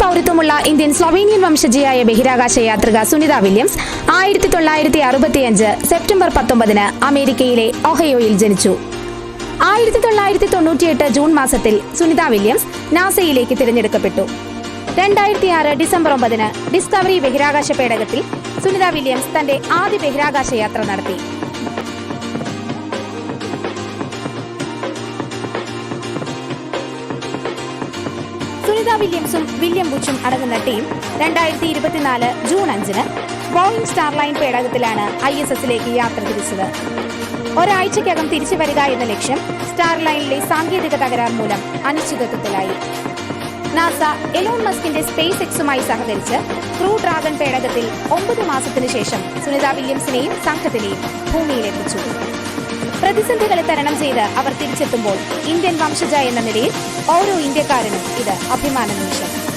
പൗരത്വമുള്ള Indian Slovenian വംശജയായ ബഹിരാകാശ യാത്രിക Sunitha Williams ആയിരത്തി തൊള്ളായിരത്തി അറുപത്തിയഞ്ച് സെപ്റ്റംബർ പത്തൊമ്പതിന് അമേരിക്കയിലെ ഒഹയോയിൽ ജനിച്ചു. ആയിരത്തി തൊള്ളായിരത്തി തൊണ്ണൂറ്റിയെട്ട് ജൂൺ മാസത്തിൽ സുനിത വില്യംസ് നാസയിലേക്ക് തിരഞ്ഞെടുക്കപ്പെട്ടു. രണ്ടായിരത്തി ആറ് ഡിസംബർ ഒമ്പതിന് ഡിസ്കവറി ബഹിരാകാശ പേടകത്തിൽ സുനിത വില്യംസ് തന്റെ ആദ്യ ബഹിരാകാശ യാത്ര നടത്തി. സുനിത വില്യംസും വില്യം ബുച്ചും അടങ്ങുന്ന ടീം രണ്ടായിരത്തി ഇരുപത്തിനാല് ജൂൺ അഞ്ചിന് ബോയിങ് സ്റ്റാർലൈൻ പേടകത്തിലാണ് ഐ എസ് എസിലേക്ക് യാത്ര തിരിച്ചത്. ഒരാഴ്ചയ്ക്കകം തിരിച്ചു വരിക എന്ന ലക്ഷ്യം സ്റ്റാർലൈനിലെ സാങ്കേതിക തകരാർ മൂലം അനിശ്ചിതത്വത്തിലായി. നാസ എലോൺ മസ്കിന്റെ സ്പേസ് എക്സുമായി സഹകരിച്ച് ക്രൂ ഡ്രാഗൺ പേടകത്തിൽ ഒമ്പത് മാസത്തിനു ശേഷം സുനിത വില്യംസിനെയും സംഘത്തിനെയും ഭൂമിയിലെത്തിച്ചു. പ്രതിസന്ധികളെ തരണം ചെയ്ത് അവർ തിരിച്ചെത്തുമ്പോൾ ഇന്ത്യൻ വംശജ എന്ന നിലയിൽ ഓരോ ഇന്ത്യക്കാരനും ഇത് അഭിമാന നിമിഷം.